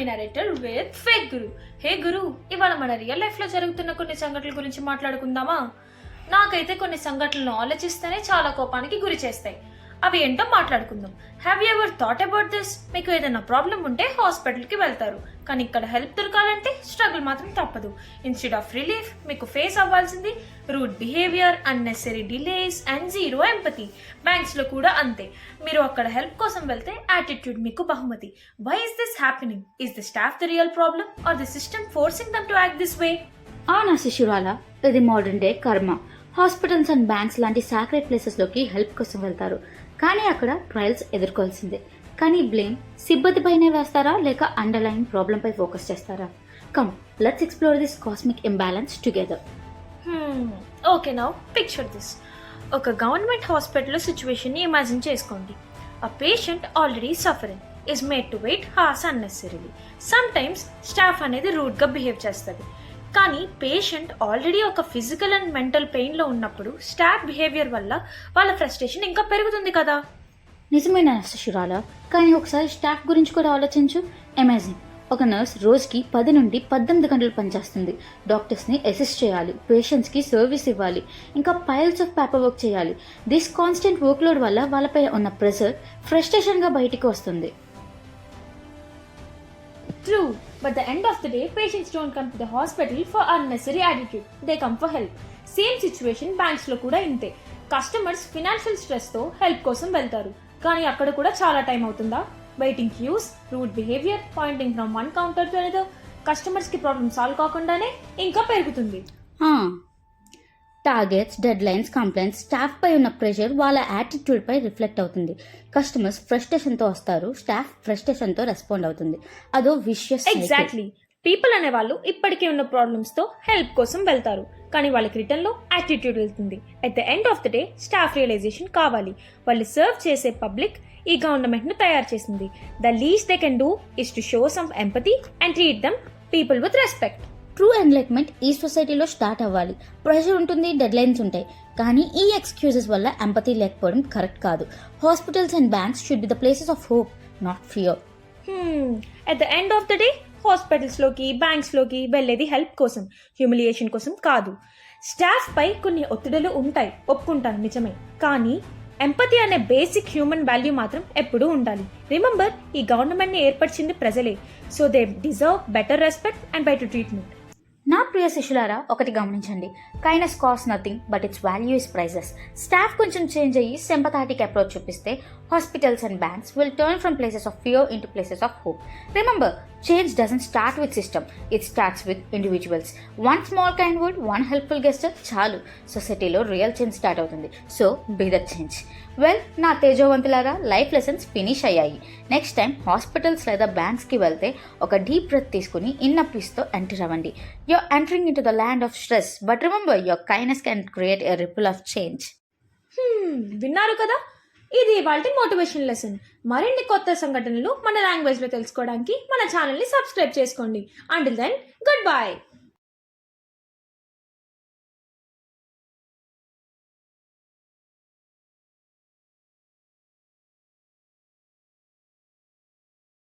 Me narrator with fake guru hey guru ఇవాళ మన real లైఫ్లో జరుగుతున్న కొన్ని సంఘటనల గురించి మాట్లాడుకుందామా? నాకైతే కొన్ని సంఘటనలు ఆలోచిస్తేనే చాలా కోపానికి గురి చేస్తాయి. అవి ఏంటో మాట్లాడుకుందాం. Have you ever thought about this మీకు ఏదైనా ప్రాబ్లం ఉంటే హాస్పిటల్కి వెళ్తారు. కానీ ఇక్కడ హెల్ప్ దొరకాలంటే స్ట్రగుల్ మాత్రం తప్పదు. ఇన్స్టెడ్ ఆఫ్ రిలీఫ్ మీకు ఫేస్ అవ్వాల్సింది rude behaviour unnecessary delays and zero empathy బ్యాంక్స్లో కూడా అంతే. మీరు అక్కడ హెల్ప్ కోసం వెళ్తే యాటిట్యూడ్ మీకు బహుమతి. Why is this happening is the staff the real problem or the system forcing them to act this way అవునా శిశురాల? ఇది modern day karma. Hospitals and banks లాంటి సాక్రెట్ ప్లేసెస్లోకి హెల్ప్ కోసం వెళ్తారు. కానీ అక్కడ ట్రయల్స్ ఎదుర్కోవాల్సిందే. కానీ బ్లేమ్ సిబ్బంది పైనే వేస్తారా లేక అండర్లైన్ ప్రాబ్లంపై ఫోకస్ చేస్తారా? Come let's explore this cosmic imbalance together okay now picture this ఒక గవర్నమెంట్ హాస్పిటల్ సిచ్యువేషన్ని ఇమాజిన్ చేసుకోండి. A patient already suffering is made to wait hours unnecessarily sometimes staff అనేది రూడ్గా బిహేవ్ చేస్తుంది. కానీ పేషెంట్ ఆల్రెడీ ఒక ఫిజికల్ అండ్ మెంటల్ పెయిన్లో ఉన్నప్పుడు స్టాఫ్ బిహేవియర్ వల్ల వాళ్ళ ఫ్రస్ట్రేషన్ ఇంకా పెరుగుతుంది కదా. నిజమైన శిశురాల కానీ ఒకసారి స్టాఫ్ గురించి కూడా ఆలోచించు. అమేజింగ్ ఒక నర్స్ రోజుకి పది నుండి పద్దెనిమిది గంటలు పనిచేస్తుంది. డాక్టర్స్ని అసిస్ట్ చేయాలి. పేషెంట్స్కి సర్వీస్ ఇవ్వాలి. ఇంకా పైల్స్ ఆఫ్ పేపర్ వర్క్ చేయాలి. దిస్ కాన్స్టెంట్ వర్క్లోడ్ వల్ల వాళ్ళపై ఉన్న ప్రెషర్ ఫ్రస్ట్రేషన్గా బయటికి వస్తుంది. True, but the end of the day, patients don't come to the hospital for unnecessary attitude. They come for help. Same situation బ్యాంక్స్లో కూడా ఇంతే. కస్టమర్స్ ఫినాన్షియల్ స్ట్రెస్తో హెల్ప్ కోసం వెళ్తారు. కానీ అక్కడ కూడా చాలా టైం అవుతుందా? Waiting queues rude behaviour pointing from one counter to another కస్టమర్స్కి ప్రాబ్లమ్ సాల్వ్ కాకుండానే ఇంకా పెరుగుతుంది. Targets deadlines complaints staff పై ఉన్న ప్రెషర్ వాళ్ళ యాటిట్యూడ్ పై రిఫ్లెక్ట్ అవుతుంది. కస్టమర్స్ ఫ్రస్ట్రేషన్తో వస్తారు స్టాఫ్ ఫ్రస్ట్రేషన్తో రెస్పాండ్ అవుతుంది. అదో విషయస్ ఎగ్జాక్ట్లీ పీపుల్ అనే వాళ్ళు ఇప్పటికే ఉన్న ప్రాబ్లమ్స్తో హెల్ప్ కోసం వెళ్తారు. కానీ వాళ్ళకి రిటర్న్లో యాటిట్యూడ్ వెళ్తుంది. At the end of the day staff realisation కావాలి. వాళ్ళు సర్వ్ చేసే పబ్లిక్ ఈ గవర్నమెంట్ను తయారు చేసింది. The least they can do is to show some empathy and treat them people with respect true enlightenment ఈ సొసైటీలో స్టార్ట్ అవ్వాలి. ప్రెషర్ ఉంటుంది డెడ్ లైన్స్ ఉంటాయి. కానీ ఈ ఎక్స్క్యూజెస్ వల్ల ఎంపతి లేకపోవడం కరెక్ట్ కాదు. Hospitals and banks should be the places of hope not fear. At the end of the day హాస్పిటల్స్లోకి బ్యాంక్స్లోకి వెళ్ళేది హెల్ప్ కోసం హ్యూమిలియేషన్ కోసం కాదు. స్టాఫ్ పై కొన్ని ఒత్తిడులు ఉంటాయి ఒప్పుకుంటాను నిజమే. కానీ ఎంపతి అనే బేసిక్ హ్యూమన్ వాల్యూ మాత్రం ఎప్పుడూ ఉండాలి. రిమెంబర్ ఈ గవర్నమెంట్ని ఏర్పరిచింది ప్రజలే. So they deserve better respect and better treatment. నా ప్రియ శిష్యులారా ఒకటి గమనించండి. Kindness cost nothing but its value is priceless staff కొంచెం చేంజ్ అయ్యి సెంపథాటిక్ అప్రోచ్ చూపిస్తే hospitals and banks will turn from places of fear into places of hope remember change doesn't start with system it starts with individuals one small kind word one helpful guest చాలు సొసైటీలో real change start అవుతుంది. So be the change well నా తేజోవంతులారా life lessons finish అయ్యాయి. Next time hospitals లేదా బ్యాంక్స్కి వెళ్తే ఒక డీప్ బ్రెత్ తీసుకుని ఇన్న పీస్తో ఎంటర్ అవ్వండి. You're entering in to the land of stress but remember your kindness can create a ripple of change విన్నారు కదా? ఇది వాళ్ళ మోటివేషన్ లెసన్ మరిన్ని కొత్త సంఘటనలు మన లాంగ్వేజ్లో తెలుసుకోవడానికి మన ఛానల్ని సబ్స్క్రైబ్ చేసుకోండి. Until then good bye